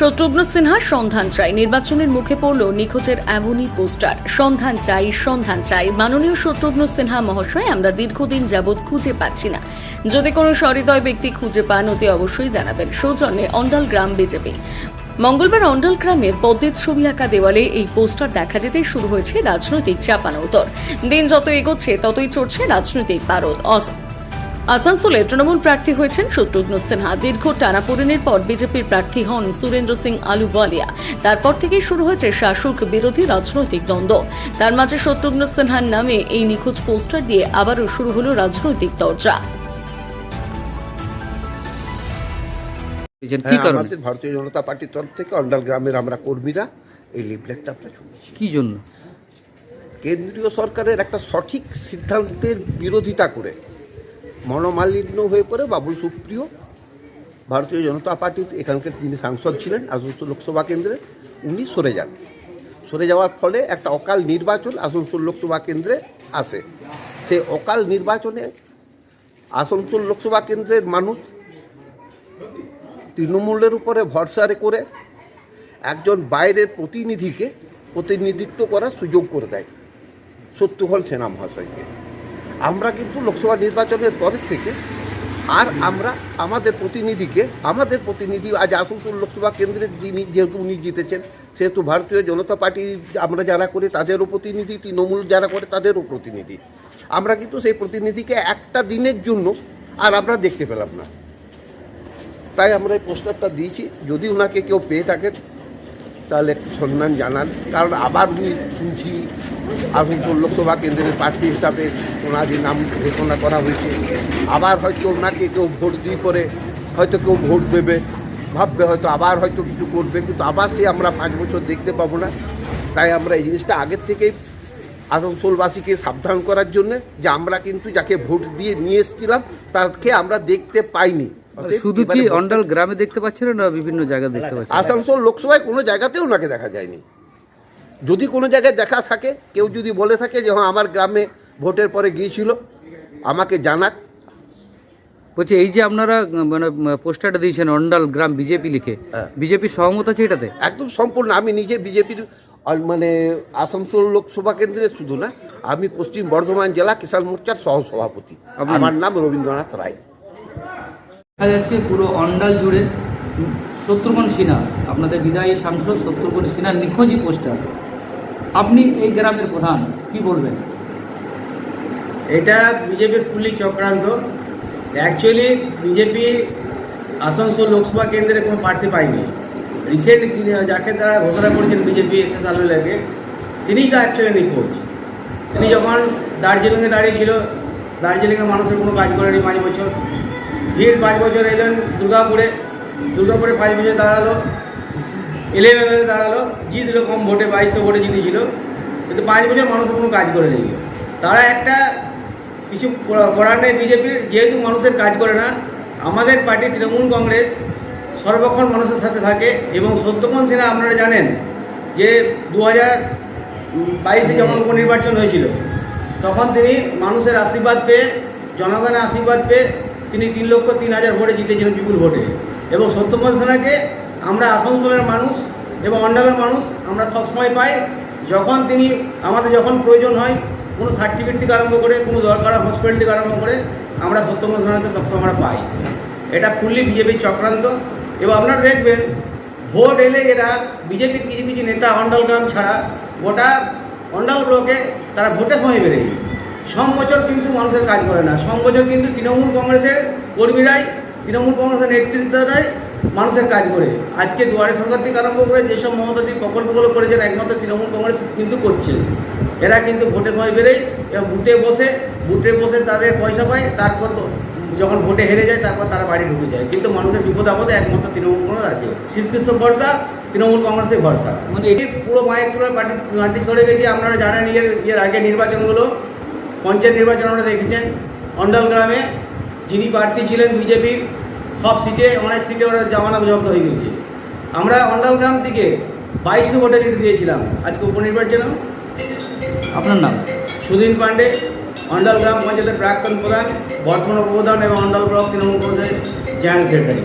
শত্রুঘ্ন সিনহা সন্ধান চাই। নির্বাচনের মুখে পড়ল নিখোঁজের এমনই পোস্টার। সন্ধান চাই সন্ধান চাই। মাননীয় শত্রুঘ্ন সিনহা মহাশয়, আমরা দীর্ঘদিন যাবৎ খুঁজে পাচ্ছি না। যদি কোনো সহৃদয় ব্যক্তি খুঁজে পান, অতি অবশ্যই জানাবেন। সৌজন্যে অন্ডাল গ্রাম বিজেপি। মঙ্গলবার অন্ডাল গ্রামের পদ্মের ছবি আঁকা দেওয়ালে এই পোস্টার দেখা যেতে শুরু হয়েছে। রাজনৈতিক চাপানোতর দিন যত এগোচ্ছে, ততই চড়ছে রাজনৈতিক পারদ। আসানসোলে তৃণমূল প্রার্থী হয়েছেন শত্রুঘ্ন সিনহা। দীর্ঘ টানাপোড়েনের পর বিজেপির প্রার্থী হন সুরেন্দ্র সিং আলুওয়ালিয়া তারপর থেকেই শুরু হয়েছে শাসক বিরোধী রাজনৈতিক দ্বন্দ্ব। তার মাঝে শত্রুঘ্ন সিনহার নামে এই নিখোঁজ পোস্টার দিয়ে আবারও শুরু হলো রাজনৈতিক চর্চা হ্যাঁ, আমাদের ভারতীয় জনতা পার্টির তরফ থেকে অন্ডাল গ্রামের আমরা কর্মীরা এই লিফলেটটা আমরা শুনেছি কি জন্য? কেন্দ্রীয় সরকারের একটা সঠিক সিদ্ধান্তের বিরোধিতা করে মনোমালিন্য হয়ে পড়ে বাবুল সুপ্রিয়, ভারতীয় জনতা পার্টির এখানকার যিনি সাংসদ ছিলেন, আসানসোল লোকসভা কেন্দ্রে, উনি সরে যান। সরে যাওয়ার ফলে একটা অকাল নির্বাচন আসানসোল লোকসভা কেন্দ্রে আসে। সেই অকাল নির্বাচনে আসানসোল লোকসভা কেন্দ্রের মানুষ তৃণমূলের উপরে ভরসা করে একজন বাইরের প্রতিনিধিকে প্রতিনিধিত্ব করার সুযোগ করে দেয়। সত্যঘন সেনা মহাশয়কে আমরা কিন্তু লোকসভা নির্বাচনের পরের থেকে আর আমরা আমাদের প্রতিনিধিকে, আমাদের প্রতিনিধি আজ আসানসোল লোকসভা কেন্দ্রের যিনি যেহেতু উনি জিতেছেন, সেহেতু ভারতীয় জনতা পার্টি আমরা যারা করি তাদেরও প্রতিনিধি, তৃণমূল যারা করে তাদেরও প্রতিনিধি। আমরা কিন্তু সেই প্রতিনিধিকে একটা দিনের জন্য আর আমরা দেখতে পেলাম না। তাই আমরা এই পোস্টারটা দিয়েছি। যদি ওনাকে কেউ পেয়ে থাকেন তাহলে সম্মান জানান। কারণ আবার উনি শুনছি, আসানসোল লোকসভা কেন্দ্রের প্রার্থী হিসাবে ওনারই নাম ঘোষণা করা হয়েছে। আবার হয়তো ওনাকে কেউ ভোট দিয়ে পরে হয়তো কেউ ভোট দেবে, ভাববে হয়তো আবার হয়তো কিছু করবে, কিন্তু আবার সে আমরা পাঁচ বছর দেখতে পাবো না। তাই আমরা এই জিনিসটা আগের থেকেই আসানসোলবাসীকে সাবধান করার জন্য যে আমরা কিন্তু যাকে ভোট দিয়ে নিয়ে এসেছিলাম, তাকে আমরা দেখতে পাইনি। শুধু কি অন্ডাল গ্রামে দেখতে পাচ্ছেন না বিভিন্ন জায়গায় দেখতে পাচ্ছেন আসানসোল লোকসভায় কোনো জায়গাতেও ওনাকে দেখা যায়নি। যদি কোনো জায়গায় দেখা থাকে কেউ যদি বলে থাকে যে হ্যাঁ আমার গ্রামে ভোটের পরে গিয়েছিল আমাকে জানাক। বলছি এই যে আপনারা মানে পোস্টারটা দিয়েছেন অন্ডাল গ্রাম বিজেপি লিখে হ্যাঁ। বিজেপি সহমত আছে এটাতে? একদম সম্পূর্ণ আমি নিজে বিজেপির মানে আসানসোল লোকসভা কেন্দ্রে শুধু না আমি পশ্চিম বর্ধমান জেলা কিষাণ মোর্চার সহসভাপতি। আমার নাম রবীন্দ্রনাথ রায়। দেখা যাচ্ছে পুরো অন্ডাল জুড়ে শত্রুঘ্ন সিনহা, আপনাদের বিদায়ী সাংসদ শত্রুঘ্ন সিনহার নিখোঁজি পোস্টার। আপনি এই গ্রামের প্রধান, কি বলবেন? এটা বিজেপির ফুলি চক্রান্ত। অ্যাকচুয়ালি বিজেপি আসানসোল লোকসভা কেন্দ্রে কোনো প্রার্থী পায়নি। রিসেন্ট যাকে তারা ঘোষণা করেছেন বিজেপি এস এস আলুলাকে তিনিই তো অ্যাকচুয়ালি নিখোঁজ। তিনি যখন দার্জিলিংয়ে দাঁড়িয়েছিল দার্জিলিংয়ে মানুষের কোনো কাজ করেনি পাঁচ বছর। ভিড় পাঁচ বছর এলেন দুর্গাপুরে। দুর্গাপুরে পাঁচ বছর দাঁড়াল। ইলেভেনে দাঁড়াল। জিতল কম ভোটে, বাইশশো ভোটে জিতেছিল। কিন্তু পাঁচ বছর মানুষের কোনো কাজ করে নেই। তারা একটা কিছু করা- করার নেই বিজেপির, যেহেতু মানুষের কাজ করে না। আমাদের পার্টি তৃণমূল কংগ্রেস সর্বক্ষণ মানুষের সাথে থাকে এবং সত্যক্ষণ সিনহা আপনারা জানেন যে দু হাজার বাইশে যখন উপনির্বাচন হয়েছিল, তখন তিনি মানুষের আশীর্বাদ পেয়ে, জনগণের আশীর্বাদ পেয়ে তিনি তিন লক্ষ তিন হাজার ভোটে জিতেছিলেন বিপুল ভোটে। এবং সত্যপন সেনাকে আমরা আসানসোলের মানুষ এবং অন্ডালের মানুষ আমরা সবসময় পাই। যখন তিনি আমাদের যখন প্রয়োজন হয়, কোনো সার্টিফিকেট থেকে আরম্ভ করে, কোনো দরকার হসপিটাল থেকে আরম্ভ করে, আমরা সত্যপন সেনাকে সবসময় আমরা পাই। এটা ফুললি বিজেপির চক্রান্ত। এবং আপনারা দেখবেন, ভোট এলে এরা বিজেপির কিছু কিছু নেতা অন্ডাল গ্রাম ছাড়া গোটা অন্ডাল ব্লকে তারা ভোটের সময় বেড়ে সম বছর কিন্তু মানুষের কাজ করে না। বছর কিন্তু তৃণমূল কংগ্রেসের কর্মীরাই তৃণমূল কংগ্রেসের নেতৃত্ব দেয় মানুষের কাজ করে। আজকে দুয়ারে সরকার থেকে আরম্ভ করে যেসব মমতাদি প্রকল্পগুলো করেছেন একমাত্র তৃণমূল কংগ্রেস কিন্তু করছে। এরা কিন্তু ভোটের সময় বেড়েই এবং বুথে বসে বুথে বসে তাদের পয়সা পায় তারপর তো যখন ভোটে হেরে যায় তারপর তারা বাড়ি ঢুকে যায়। কিন্তু মানুষের বিপদ আপদে একমাত্র তৃণমূল কংগ্রেস আছে। শ্রীকৃষ্ণ ভরসা তৃণমূল কংগ্রেসের ভরসা। মানে এটি পুরো মায়ের পুরো পার্টি পার্টি সরে গেছে আপনারা জানেন এর এর আগে নির্বাচনগুলো পঞ্চায়েত নির্বাচন আমরা দেখেছেন। অন্ডাল গ্রামে যিনি প্রার্থী ছিলেন বিজেপির সব সিটে অনেক সিটে ওরা জামানা জব্দ হয়ে গেছে। আমরা অন্ডাল গ্রাম থেকে বাইশশো ভোটে লিড দিয়েছিলাম আজকে উপনির্বাচনে। আপনার নাম? সুধীন পান্ডে অন্ডাল গ্রাম পঞ্চায়েতের প্রাক্তন প্রধান বর্তমান প্রধান এবং অন্ডাল ব্লক তৃণমূল কংগ্রেসের জয়েন্ট সেক্রেটারি।